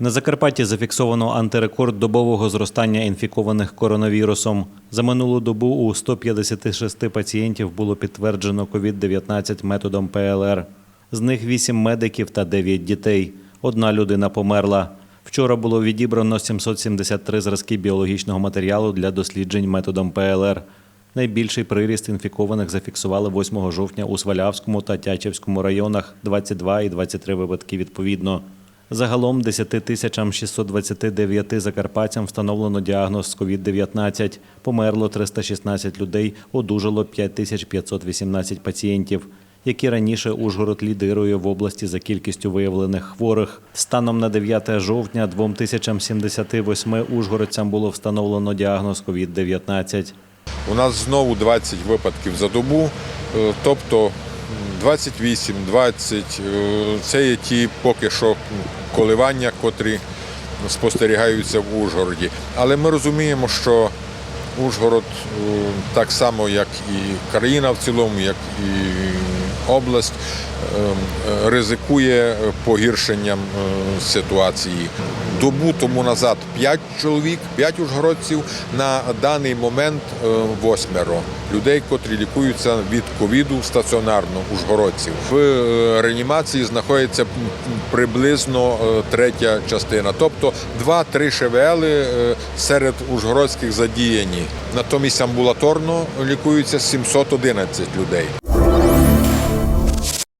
На Закарпатті зафіксовано антирекорд добового зростання інфікованих коронавірусом. За минулу добу у 156 пацієнтів було підтверджено COVID-19 методом ПЛР. З них 8 медиків та 9 дітей. Одна людина померла. Вчора було відібрано 773 зразки біологічного матеріалу для досліджень методом ПЛР. Найбільший приріст інфікованих зафіксували 8 жовтня у Свалявському та Тячівському районах 22 і 23 випадки відповідно. Загалом 10 тисячам 629 закарпатцям встановлено діагноз з COVID-19. Померло 316 людей, одужало 5518 пацієнтів. Як і раніше, Ужгород лідирує в області за кількістю виявлених хворих. Станом на 9 жовтня 2078 ужгородцям було встановлено діагноз COVID-19. У нас знову 20 випадків за добу, е, тобто 28, 20 е, це є ті поки що коливання, котрі спостерігаються в Ужгороді. Але ми розуміємо, що Ужгород е, так само, як і країна в цілому, як і область, е, е, ризикує погіршенням е, ситуації. Добу тому назад 5 чоловік, 5 ужгородців, на даний момент е, восьмеро людей, котрі лікуються від ковіду стаціонарно ужгородців. В е, реанімації знаходиться приблизно е, третя частина, тобто 2-3 ШВЛ е, серед ужгородських задіяні. Натомість амбулаторно лікуються 711 людей.